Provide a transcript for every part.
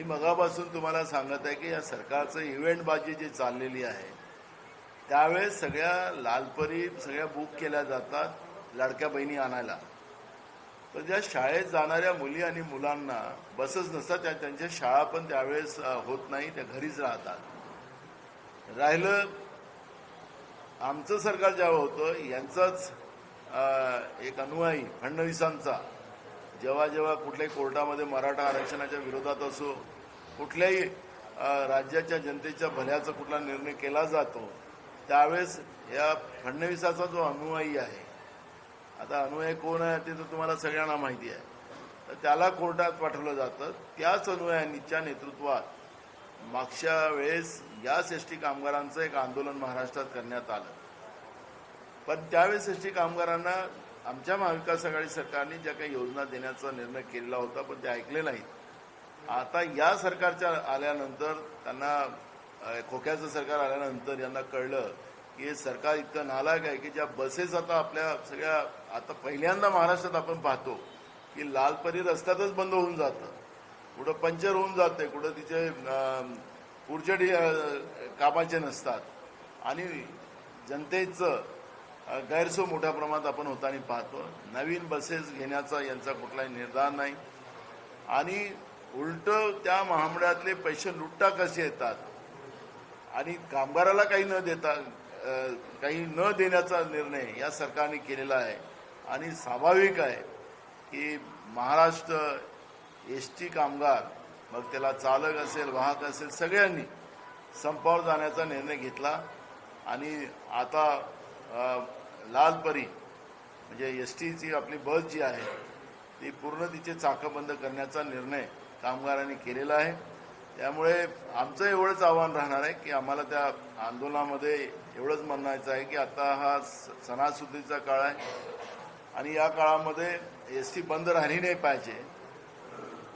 मी मगापासून तुम्हाला सांगत आहे की या सरकारचं इव्हेंटबाजी जी चाललेली आहे त्यावेळेस सगळ्या लालपरी सगळ्या बुक केल्या जातात लाडक्या बहिणी आणायला. तर ज्या शाळेत जाणाऱ्या मुली आणि मुलांना बसच नसतात त्या त्यांच्या शाळा पण त्यावेळेस होत नाही त्या घरीच राहतात. राहिलं आमचं सरकार जेव्हा होतं यांचाच एक अनुयायी फडणवीसांचा जेव्हा जेव्हा कुठल्याही कोर्टामध्ये मराठा आरक्षणाच्या विरोधात असो कुठल्याही राज्याच्या जनतेच्या भल्याचा कुठला निर्णय केला जातो त्यावेळेस या फडणवीसाचा जो अनुयायी आहे आता अनुयायी कोण आहे ते तर तुम्हाला सगळ्यांना माहिती आहे तर त्याला कोर्टात पाठवलं जातं. त्याच अनुयायांच्या नेतृत्वात मागच्या वेळेस याच एस टी कामगारांचं एक आंदोलन महाराष्ट्रात करण्यात आलं. पण त्यावेळेस एस टी कामगारांना आमच्या महाविकास आघाडी सरकारने ज्या काही योजना देण्याचा निर्णय केलेला होता पण ते ऐकले नाहीत. आता या सरकारच्या आल्यानंतर त्यांना खोक्याचं सरकार आल्यानंतर यांना कळलं की हे सरकार इतकं नालायक आहे की ज्या बसेस आता आपल्या सगळ्या आता पहिल्यांदा महाराष्ट्रात आपण पाहतो की लालपरी रस्त्यातच बंद होऊन जातं. कुठं पंक्चर होऊन जाते कुठं तिचे पुढचे कामाचे नसतात. आणि जनतेचं गैरसोय मोठ्या प्रमाणात आपण होताना पाहतो. नवीन बसेस घेण्याचा यांचा कुठलाही निर्धार नाही. आणि उलट त्या महामंडळातले पैसे लुटता कसे येतात? आणि कामगाराला काही न देता काही न देण्याचा निर्णय या सरकारने केलेला आहे. आणि स्वाभाविक आहे की महाराष्ट्र एस टी कामगार मग त्याला चालक असेल वाहक असेल सगळ्यांनी संपावर जाण्याचा निर्णय घेतला. आणि आता लालपरी म्हणजे एस टीची आपली बस जी आहे ती पूर्ण तिचे चाकं बंद करण्याचा निर्णय कामगारांनी केलेला आहे. त्यामुळे आमचं एवढंच आव्हान राहणार आहे की आम्हाला त्या आंदोलनामध्ये एवढंच म्हणायचं आहे की आता हा स- सणासुदीचा काळ आहे आणि या काळामध्ये एस टी बंद राहिली नाही पाहिजे.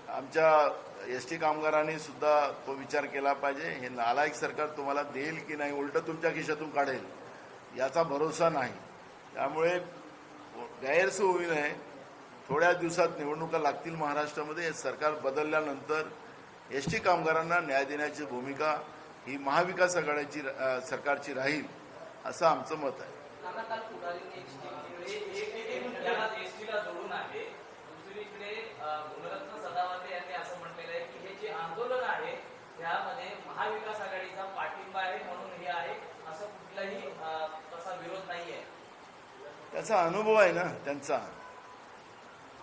आमच्या एस टी कामगारांनी सुद्धा तो विचार केला पाहिजे. हे नालायक सरकार तुम्हाला देईल की नाही उलट तुमच्या खिशातून काढेल याचा भरोसा नाही. त्यामुळे गैरसोय होई नये थोड्या दिवसात निवडणुका लागतील महाराष्ट्रामध्ये. सरकार बदलल्यानंतर एस टी कामगारांना न्याय देण्याची भूमिका ही महाविकास आघाडीची सरकारची राहील असं आमचं मत आहे नाना काल पुढारीने एक स्टीम एक एक एक याला एसटीला जोडून आहे दुसरीकडे अ, गुणरत्न सदावर्ते यांनी असं म्हटलेलं आहे की हे जे आंदोलन आहे त्यामध्ये महाविकास आघाडीचा पाठिंबा आहे म्हणून हे आहे असं कुठलाही अ, तसा विरोध नाहीये त्याचा अनुभव आहे ना त्यांचा.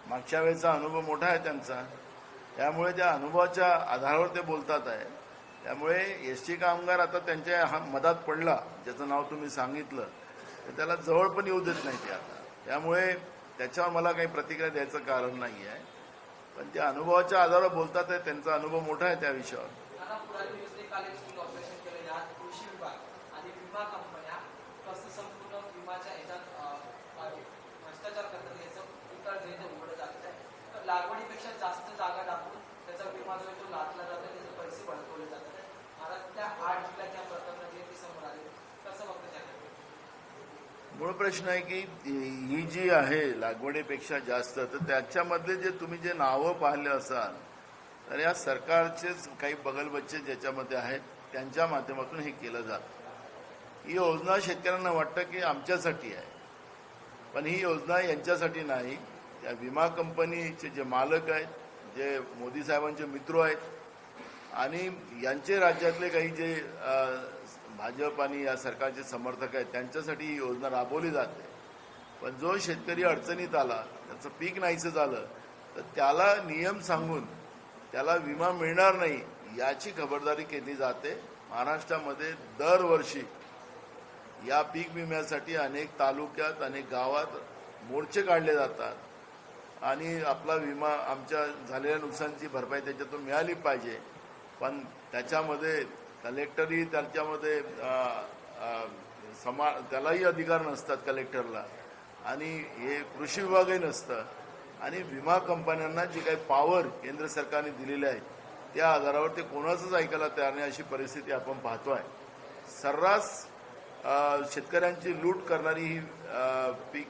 मागच्या वेळेचा अनुभव मोठा आहे त्यांचा. त्यामुळे त्या अनुभवाच्या आधारावर ते बोलतात आहे. त्यामुळे एस टी कामगार आता त्यांच्या हा मधात पडला ज्याचं नाव तुम्ही सांगितलं. तर त्याला जवळ पण येऊ देत नाही ते आता. त्यामुळे त्याच्यावर मला काही प्रतिक्रिया द्यायचं कारण नाही आहे. पण त्या अनुभवाच्या आधारावर बोलतात आहे त्यांचा अनुभव मोठा आहे त्या विषयावर नाना पुढारी न्यूजने काल एक स्टिंग ऑपरेशन केलं यात कृषी विभाग आणि विमा कंपन्या कसं संपूर्ण विमाच्या ह्याच्यात अ, अ, भ्रष्टाचार करतात याचं उतर जे ते उघड जात आहे तर लागवडीपेक्षा जास्त जागा टाकून त्याचा विमा जो आहे तो लादला जातो त्याचे पैसे भडकवले जातात महाराष्ट्रातल्या आठ जिल्ह्याच्या प्रकरण जे ते समोर आले कसं बघतं त्याकडे मूळ प्रश्न आहे की ही जी आहे लागवडीपेक्षा जास्त तर त्याच्यामधले जे तुम्ही जे नावं पाहिले असाल तर या सरकारचेच काही बगलबच्चे ज्याच्यामध्ये आहेत त्यांच्या माध्यमातून हे केलं जातं. ही योजना शेतकऱ्यांना वाटतं की आमच्यासाठी आहे. पण ही योजना यांच्यासाठी नाही. त्या विमा कंपनीचे जे मालक आहेत जे मोदी साहेबांचे मित्र आहेत आणि यांचे राज्यातले काही जे भाजप आणि या सरकारचे समर्थक आहेत त्यांच्यासाठी ही योजना राबवली जाते. पण जो शेतकरी अडचणीत आला त्याचं पीक नाहीचं झालं तर त्याला नियम सांगून त्याला विमा मिळणार नाही याची खबरदारी केली जाते. महाराष्ट्रामध्ये दरवर्षी या पीक विम्यासाठी अनेक तालुक्यात अनेक गावात मोर्चे काढले जातात. आणि आपला विमा आमच्या झालेल्या नुकसानची भरपाई त्याच्यातून मिळाली पाहिजे. पण त्याच्यामध्ये कलेक्टरही त्याच्यामध्ये समा त्यालाही अधिकार नसतात कलेक्टरला. आणि हे कृषी विभागही नसतं. आणि विमा कंपन्यांना जी काही पॉवर केंद्र सरकारने दिलेली आहे त्या आधारावर ते कोणाचंच ऐकायला तयार नाही अशी परिस्थिती आपण पाहतो आहे सर्रास शेतकऱ्यांची लूट करणारी ही पीक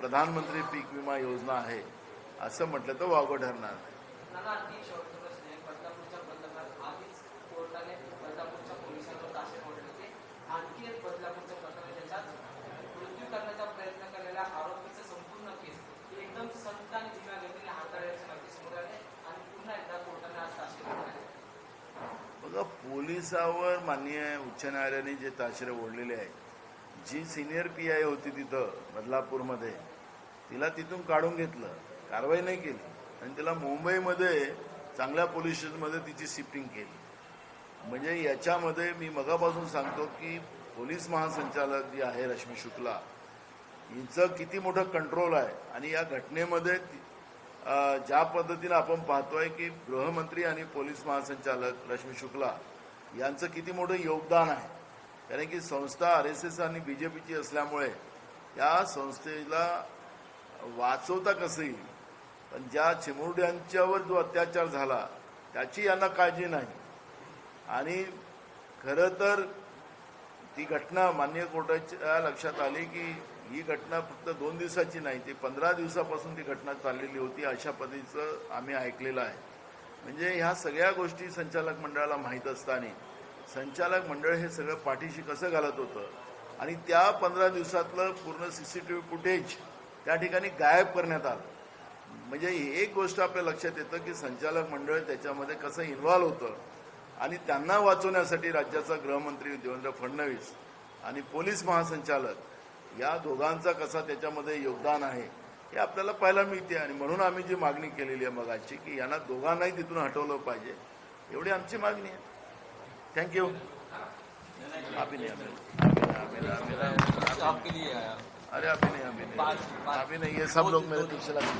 प्रधानमंत्री पीक विमा योजना आहे असं म्हटलं तर वावगं ठरणार नाही. बघा पोलिसावर माननीय उच्च न्यायालयाने जे ताशेरे ओढलेले आहे जी सिनियर पी आय होती तिथं बदलापूरमध्ये तिला तिथून काढून घेतलं कारवाई नाही केली. आणि तिला मुंबईमध्ये चांगल्या पोलीस स्टेशनमध्ये तिची शिफ्टिंग केली. म्हणजे याच्यामध्ये मी मगापासून सांगतो की पोलीस महासंचालक जी आहे रश्मी शुक्ला हिचं किती मोठं कंट्रोल आहे. आणि या घटनेमध्ये ज्या पद्धतीनं आपण पाहतोय की गृहमंत्री आणि पोलीस महासंचालक रश्मी शुक्ला यांचं किती मोठं योगदान आहे. कारण की संस्था आर एस एस आणि बी जे पीची असल्यामुळे या संस्थेला वाचवता कसं येईल? पण ज्या चिमुरड्यांच्यावर जो अत्याचार झाला त्याची यांना काळजी नाही. आणि खरं तर ती घटना मान्य कोर्टाच्या लक्षात आली की ही घटना फक्त दोन दिवसाची नाही ती पंधरा दिवसापासून ती घटना चाललेली होती अशा पद्धतीचं आम्ही ऐकलेलं आहे. म्हणजे ह्या सगळ्या गोष्टी संचालक मंडळाला माहीत असताना संचालक मंडळ हे सगळं पाठीशी कसं घालत होतं? आणि त्या पंधरा दिवसातलं पूर्ण सीसीटीव्ही फुटेज त्या ठिकाणी गायब करण्यात आलं. म्हणजे एक गोष्ट आपल्या लक्षात येतं की संचालक मंडळ त्याच्यामध्ये कसं इन्व्हॉल्व्ह होतं? आणि त्यांना वाचवण्यासाठी राज्याचा गृहमंत्री देवेंद्र फडणवीस आणि पोलीस महासंचालक या दोघांचा कसा त्याच्यामध्ये योगदान आहे हे आपल्याला पाहायला मिळते. आणि म्हणून आम्ही जी मागणी केलेली आहे मगाची की यांना दोघांनाही तिथून हटवलं पाहिजे. एवढी आमची मागणी आहे. थँक्यू अभी नहीं अरे अभी नहीं अभिनय अभी नहीं ये सब लोग मेरे पीछे लगे